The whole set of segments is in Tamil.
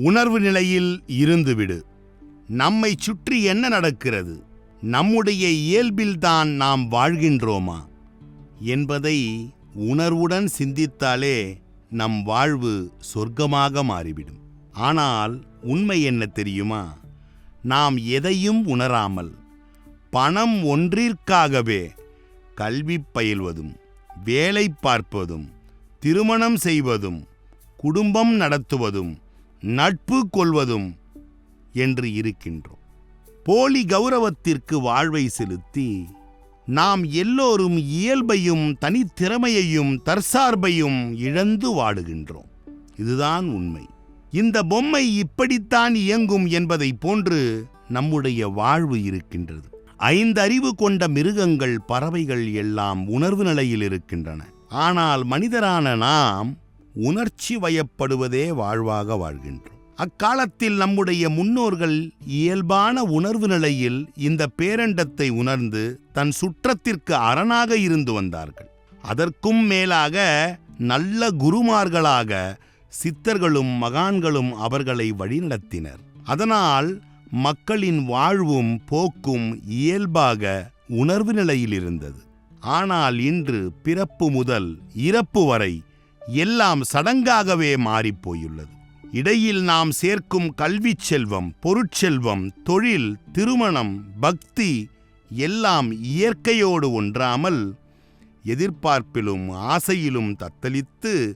உணர்வு நிலையில் இருந்துவிடு. நம்மை சுற்றி என்ன நடக்கிறது? நம்முடைய இயல்பில்தான் நாம் வாழ்கின்றோமா? என்பதை உணர்வுடன் சிந்தித்தாலே நம் வாழ்வு சொர்க்கமாக மாறிவிடும். ஆனால் உண்மை என்ன தெரியுமா? நாம் எதையும் உணராமல் பணம் ஒன்றிற்காகவே கல்வி பயில்வதும் வேலை பார்ப்பதும் திருமணம் செய்வதும் குடும்பம் நடத்துவதும் நட்பு கொள்வதும் என்று இருக்கின்றோம். போலி கௌரவத்திற்கு வாழ்வை செலுத்தி நாம் எல்லோரும் இயல்பையும் தனித்திறமையையும் தற்சார்பையும் இழந்து வாடுகின்றோம். இதுதான் உண்மை. இந்த பொம்மை இப்படித்தான் இயங்கும் என்பதை போன்று நம்முடைய வாழ்வு இருக்கின்றது. ஐந்து அறிவு கொண்ட மிருகங்கள் பறவைகள் எல்லாம் உணர்வு நிலையில் இருக்கின்றன. ஆனால் மனிதரான நாம் உணர்ச்சி வயப்படுவதே வாழ்வாக வாழ்கின்றோம். அக்காலத்தில் நம்முடைய முன்னோர்கள் இயல்பான உணர்வு நிலையில் இந்த பேரண்டத்தை உணர்ந்து தன் சுற்றத்திற்கு அரணாக இருந்து வந்தார்கள். அதற்கும் மேலாக நல்ல குருமார்களாக சித்தர்களும் மகான்களும் அவர்களை வழிநடத்தினர். அதனால் மக்களின் வாழ்வும் போக்கும் இயல்பாக உணர்வு நிலையில் இருந்தது. ஆனால் இன்று பிறப்பு முதல் இறப்பு வரை எல்லாம் சடங்காகவே மாறிப்போயுள்ளது. இடையில் நாம் சேர்க்கும் கல்வி செல்வம் பொருட்செல்வம் தொழில் திருமணம் பக்தி எல்லாம் இயற்கையோடு ஒன்றாமல் எதிர்பார்ப்பிலும் ஆசையிலும் தத்தளித்து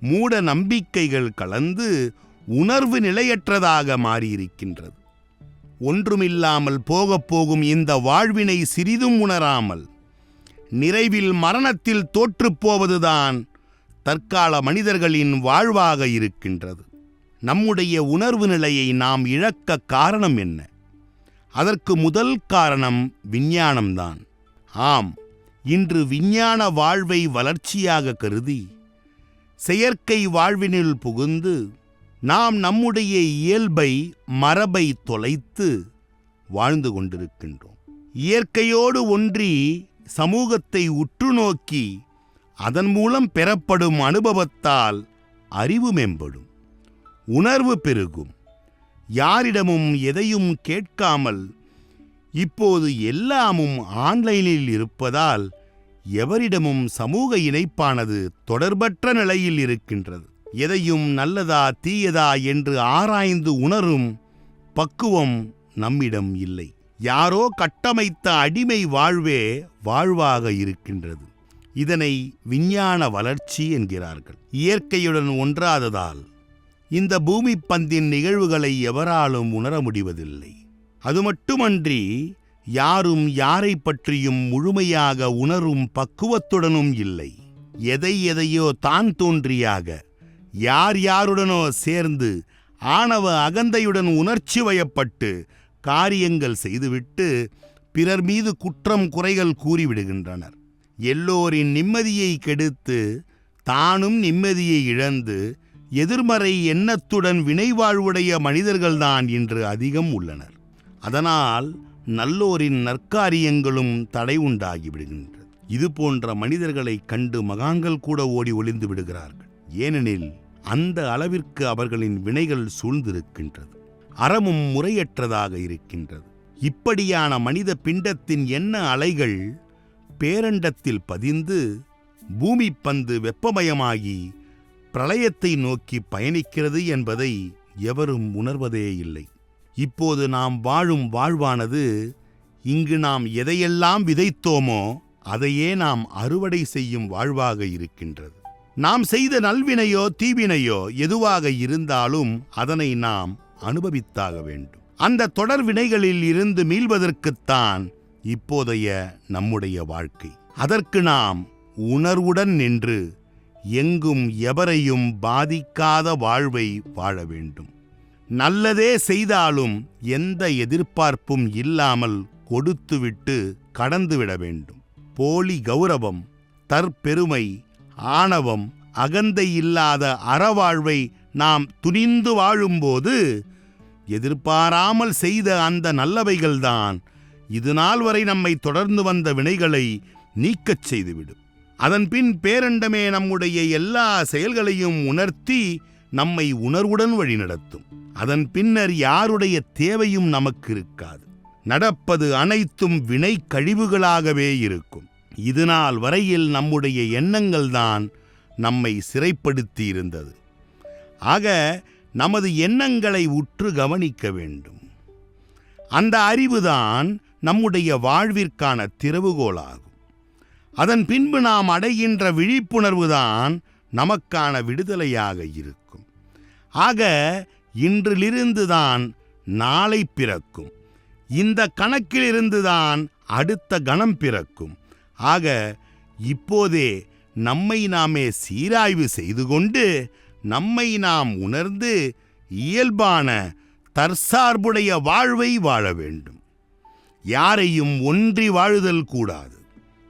மூட நம்பிக்கைகள் கலந்து உணர்வு நிலையற்றதாக மாறியிருக்கின்றது. ஒன்றுமில்லாமல் போகப் போகும் இந்த வாழ்வினை சிறிதும் உணராமல் நிறைவில் மரணத்தில் தோற்றுப்போவதுதான் தற்கால மனிதர்களின் வாழ்வாக இருக்கின்றது. நம்முடைய உணர்வு நிலையை நாம் இழக்க காரணம் என்ன? அதற்கு முதல் காரணம் விஞ்ஞானம்தான். ஆம் இன்று விஞ்ஞான வாழ்வை வளர்ச்சியாக கருதி செயற்கை வாழ்வினில் புகுந்து நாம் நம்முடைய இயல்பை மரபை தொலைத்து வாழ்ந்து கொண்டிருக்கின்றோம். இயற்கையோடு ஒன்றி சமூகத்தை உற்று நோக்கி அதன் மூலம் பெறப்படும் அனுபவத்தால் அறிவு மேம்படும் உணர்வு பெருகும். யாரிடமும் எதையும் கேட்காமல் இப்போது எல்லாமும் ஆன்லைனில் இருப்பதால் எவரிடமும் சமூக இணைப்பானது தொடர்பற்ற நிலையில் இருக்கின்றது. எதையும் நல்லதா தீயதா என்று ஆராய்ந்து உணரும் பக்குவம் நம்மிடம் இல்லை. யாரோ கட்டமைத்த அடிமை வாழ்வே வாழ்வாக இருக்கின்றது. இதனை விஞ்ஞான வளர்ச்சி என்கிறார்கள். இயற்கையுடன் ஒன்றாததால் இந்த பூமி பந்தின் நிகழ்வுகளை எவராலும் உணர முடிவதில்லை. அது மட்டுமன்றி யாரும் யாரை பற்றியும் முழுமையாக உணரும் பக்குவத்துடனும் இல்லை. எதை எதையோ தான் தோன்றியாக யார் யாருடனோ சேர்ந்து ஆணவ அகந்தையுடன் உணர்ச்சி வயப்பட்டு காரியங்கள் செய்துவிட்டு பிறர் மீது குற்றம் குறைகள் கூறிவிடுகின்றனர். எல்லோரின் நிம்மதியை கெடுத்து தானும் நிம்மதியை இழந்து எதிர்மறை எண்ணத்துடன் வினைவாழ்வுடைய மனிதர்கள்தான் இன்று அதிகம் உள்ளனர். அதனால் நல்லோரின் நற்காரியங்களும் தடை உண்டாகி விடுகின்றது இது போன்ற மனிதர்களை கண்டு மகான்கள் கூட ஓடி ஒளிந்து விடுகிறார்கள். ஏனெனில் அந்த அளவிற்கு அவர்களின் வினைகள் சூழ்ந்திருக்கின்றது. அறமும் முறையற்றதாக இருக்கின்றது. இப்படியான மனித பிண்டத்தின் எண்ண அலைகள் பேரண்டத்தில் பதிந்து பூமி பந்து வெப்பமயமாகி பிரளயத்தை நோக்கி பயணிக்கிறது என்பதை எவரும் உணர்வதே இல்லை. இப்போது நாம் வாழும் வாழ்வானது இங்கு நாம் எதையெல்லாம் விதைத்தோமோ அதையே நாம் அறுவடை செய்யும் வாழ்வாக இருக்கின்றது. நாம் செய்த நல்வினையோ தீவினையோ எதுவாக இருந்தாலும் அதனை நாம் அனுபவித்தாக வேண்டும். அந்த தொடர் வினைகளில் இருந்து மீள்வதற்குத்தான் இப்போதைய நம்முடைய வாழ்க்கை. அதற்கு நாம் உணர்வுடன் நின்று எங்கும் எவரையும் பாதிக்காத வாழ்வை வாழ வேண்டும். நல்லதே செய்தாலும் எந்த எதிர்பார்ப்பும் இல்லாமல் கொடுத்துவிட்டு கடந்துவிட வேண்டும். போலி கௌரவம் தற்பெருமை ஆணவம் அகந்தை இல்லாத அறவாழ்வை நாம் துணிந்து வாழும்போது எதிர்பாராமல் செய்த அந்த நல்லவைகள்தான் இதுநாள் வரை நம்மை தொடர்ந்து வந்த வினைகளை நீக்கச் செய்துவிடும். அதன்பின் பேரண்டமே நம்முடைய எல்லா செயல்களையும் உணர்த்தி நம்மை உணர்வுடன் வழிநடத்தும். அதன் பின்னர் யாருடைய தேவையும் நமக்கு இருக்காது நடப்பது அனைத்தும் வினை கழிவுகளாகவே இருக்கும். இதுநாள் வரையில் நம்முடைய எண்ணங்கள்தான் நம்மை சிறைப்படுத்தி இருந்தது ஆக நமது எண்ணங்களை உற்று கவனிக்க வேண்டும். அந்த அறிவுதான் நம்முடைய வாழ்விற்கான திறவுகோலாகும். அதன் பின்பு நாம் அடைகின்ற விழிப்புணர்வுதான் நமக்கான விடுதலையாக இருக்கும். ஆக இன்றிலிருந்துதான் நாளை பிறக்கும். இந்த கணக்கிலிருந்துதான் அடுத்த கணம் பிறக்கும். ஆக இப்போதே நம்மை நாமே சீராய்வு செய்து கொண்டு நம்மை நாம் உணர்ந்து இயல்பான தற்சார்புடைய வாழ்வை வாழ வேண்டும். யாரையும் ஒன்றி வாழுதல் கூடாது.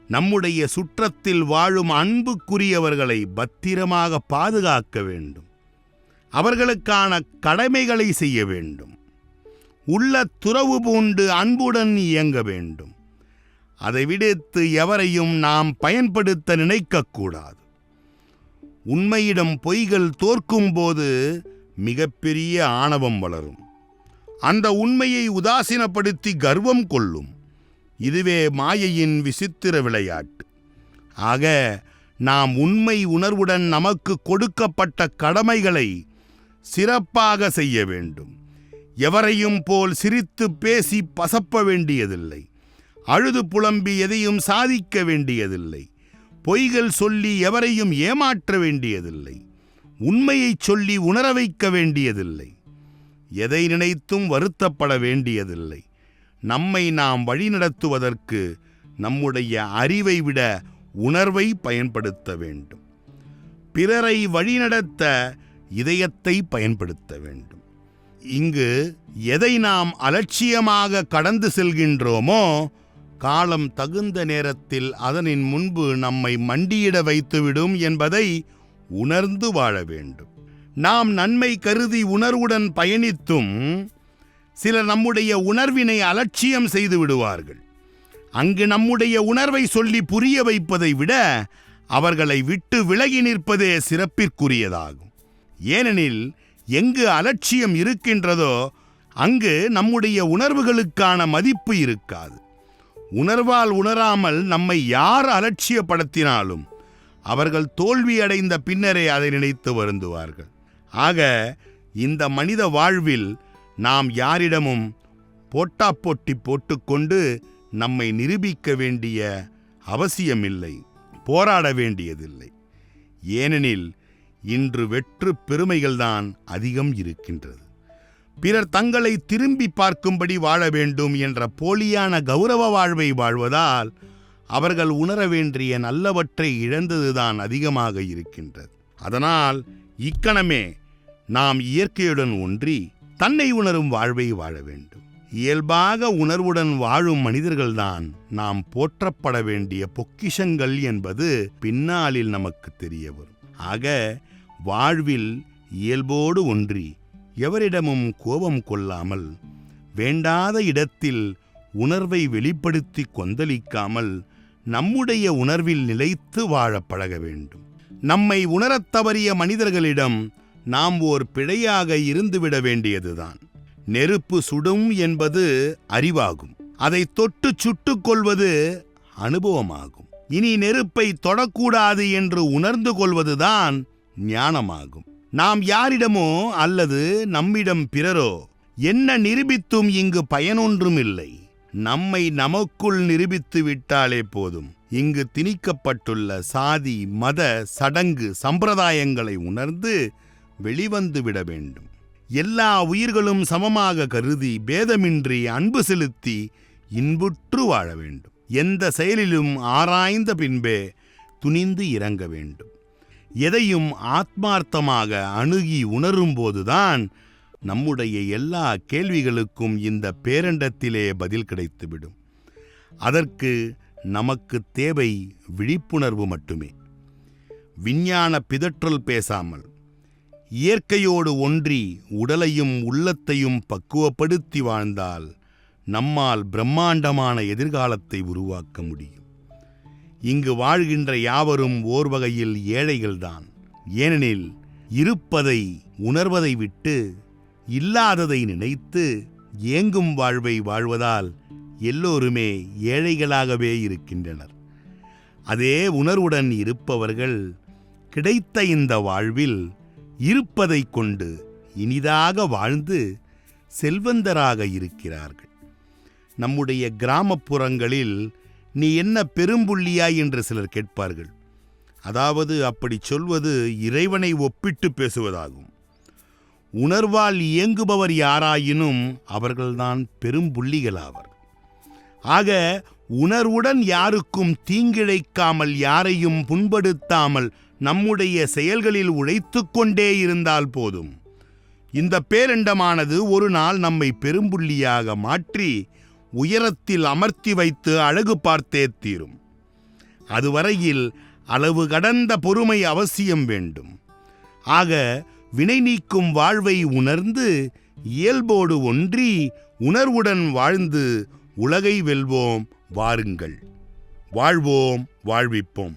நம்முடைய சுற்றத்தில் வாழும் அன்புக்குரியவர்களை பத்திரமாக பாதுகாக்க வேண்டும். அவர்களுக்கான கடமைகளை செய்ய வேண்டும். உள்ள துறவு பூண்டு அன்புடன் இயங்க வேண்டும். அதை விடுத்து எவரையும் நாம் பயன்படுத்த நினைக்கக்கூடாது. உண்மையிடம் பொய்கள் தோற்கும்போது மிகப்பெரிய ஆணவம் வளரும். அந்த உண்மையை உதாசீனப்படுத்தி கர்வம் கொள்ளும். இதுவே மாயையின் விசித்திர விளையாட்டு. ஆக நாம் உண்மை உணர்வுடன் நமக்கு கொடுக்கப்பட்ட கடமைகளை சிறப்பாக செய்ய வேண்டும். எவரையும் போல் சிரித்து பேசி பசப்ப வேண்டியதில்லை. அழுது புலம்பி எதையும் சாதிக்க வேண்டியதில்லை. பொய்கள் சொல்லி எவரையும் ஏமாற்ற வேண்டியதில்லை. உண்மையைச் சொல்லி உணர வைக்க வேண்டியதில்லை. எதை நினைத்தும் வருத்தப்பட வேண்டியதில்லை. நம்மை நாம் வழிநடத்துவதற்கு நம்முடைய அறிவை விட உணர்வை பயன்படுத்த வேண்டும். பிறரை வழிநடத்த இதயத்தை பயன்படுத்த வேண்டும். இங்கு எதை நாம் அலட்சியமாக கடந்து செல்கின்றோமோ காலம் தகுந்த நேரத்தில் அதனின் முன்பு நம்மை மண்டியிட வைத்துவிடும் என்பதை உணர்ந்து வாழ வேண்டும். நாம் நன்மை கருதி உணர்வுடன் பயணித்தும் சிலர் நம்முடைய உணர்வினை அலட்சியம் செய்து விடுவார்கள். அங்கு நம்முடைய உணர்வை சொல்லி புரிய வைப்பதை விட அவர்களை விட்டு விலகி நிற்பதே சிறப்பிற்குரியதாகும். ஏனெனில் எங்கு அலட்சியம் இருக்கின்றதோ அங்கு நம்முடைய உணர்வுகளுக்கான மதிப்பு இருக்காது. உணர்வால் உணராமல் நம்மை யார் அலட்சியப்படுத்தினாலும் அவர்கள் தோல்வியடைந்த பின்னரே அதை நினைத்து வருந்துவார்கள். ஆக இந்த மனித வாழ்வில் நாம் யாரிடமும் போட்டா போட்டி போட்டுக்கொண்டு நம்மை நிரூபிக்க வேண்டிய அவசியமில்லை போராட வேண்டியதில்லை. ஏனெனில் இன்று வெற்று பெருமைகள்தான் அதிகம் இருக்கின்றது. பிறர் தங்களை திரும்பி பார்க்கும்படி வாழ வேண்டும் என்ற போலியான கௌரவ வாழ்வை வாழ்வதால் அவர்கள் உணர வேண்டிய நல்லவற்றை இழந்ததுதான் அதிகமாக இருக்கின்றது. அதனால் இக்கணமே நாம் இயற்கையுடன் ஒன்றி தன்னை உணரும் வாழ்வை வாழ வேண்டும். இயல்பாக உணர்வுடன் வாழும் மனிதர்கள்தான் நாம் போற்றப்பட வேண்டிய பொக்கிஷங்கள் என்பது பின்னாளில் நமக்கு தெரிய வரும் ஆக வாழ்வில் இயல்போடு ஒன்றி எவரிடமும் கோபம் கொள்ளாமல் வேண்டாத இடத்தில் உணர்வை வெளிப்படுத்தி கொந்தளிக்காமல் நம்முடைய உணர்வில் நிலைத்து வாழ பழக வேண்டும். நம்மை உணரத் தவறிய மனிதர்களிடம் நாம் ஓர் பிழையாக இருந்துவிட வேண்டியதுதான். நெருப்பு சுடும் என்பது அறிவாகும். அதை தொட்டு சுட்டுக்கொள்வது அனுபவமாகும். இனி நெருப்பை தொடக்கூடாது என்று உணர்ந்து கொள்வதுதான் ஞானமாகும். நாம் யாரிடமோ அல்லது நம்மிடம் பிறரோ என்ன நிரூபித்தும் இங்கு பயனொன்றும் இல்லை நம்மை நமக்குள் நிரூபித்து விட்டாலே போதும். இங்கு திணிக்கப்பட்டுள்ள சாதி மத சடங்கு சம்பிரதாயங்களை உணர்ந்து வெளிவந்து விட வேண்டும். எல்லா உயிர்களும் சமமாக கருதி பேதமின்றி அன்பு செலுத்தி இன்புற்று வாழ வேண்டும். எந்த செயலிலும் ஆராய்ந்த பின்பே துணிந்து இறங்க வேண்டும். எதையும் ஆத்மார்த்தமாக அணுகி உணரும்போதுதான் நம்முடைய எல்லா கேள்விகளுக்கும் இந்த பேரண்டத்திலே பதில் கிடைத்துவிடும். அதற்கு நமக்கு தேவை விழிப்புணர்வு மட்டுமே. விஞ்ஞான பிதற்றல் பேசாமல் இயற்கையோடு ஒன்றி உடலையும் உள்ளத்தையும் பக்குவப்படுத்தி வாழ்ந்தால் நம்மால் பிரம்மாண்டமான எதிர்காலத்தை உருவாக்க முடியும். இங்கு வாழ்கின்ற யாவரும் ஓர் வகையில் ஏழைகள்தான். ஏனெனில் இருப்பதை உணர்வதை விட்டு இல்லாததை நினைத்து ஏங்கும் வாழ்வை வாழ்வதால் எல்லோருமே ஏழைகளாகவே இருக்கின்றனர். அதே உணர்வுடன் இருப்பவர்கள் கிடைத்த இந்த வாழ்வில் இருப்பதை கொண்டு இனிதாக வாழ்ந்து செல்வந்தராக இருக்கிறார்கள். நம்முடைய கிராமப்புறங்களில் நீ என்ன பெரும்புள்ளியாய்? என்று சிலர் கேட்பார்கள். அதாவது அப்படி சொல்வது இறைவனை ஒப்பிட்டு பேசுவதாகும். உணர்வால் இயங்குபவர் யாராயினும் அவர்கள்தான் பெரும்புள்ளிகளாவர். ஆக உணர்வுடன் யாருக்கும் தீங்கிழைக்காமல் யாரையும் புண்படுத்தாமல் நம்முடைய செயல்களில் உழைத்து கொண்டே இருந்தால் போதும். இந்த பேரண்டமானது ஒரு நாள் நம்மை பெரும்புள்ளியாக மாற்றி உயரத்தில் அமர்த்தி வைத்து அழகு பார்த்தே தீரும். அதுவரையில் அளவு கடந்த பொறுமை அவசியம் வேண்டும். ஆக வினை நீக்கும் வாழ்வை உணர்ந்து இயல்போடு ஒன்றி உணர்வுடன் வாழ்ந்து உலகை வெல்வோம் வாருங்கள். வாழ்வோம் வாழ்விப்போம்.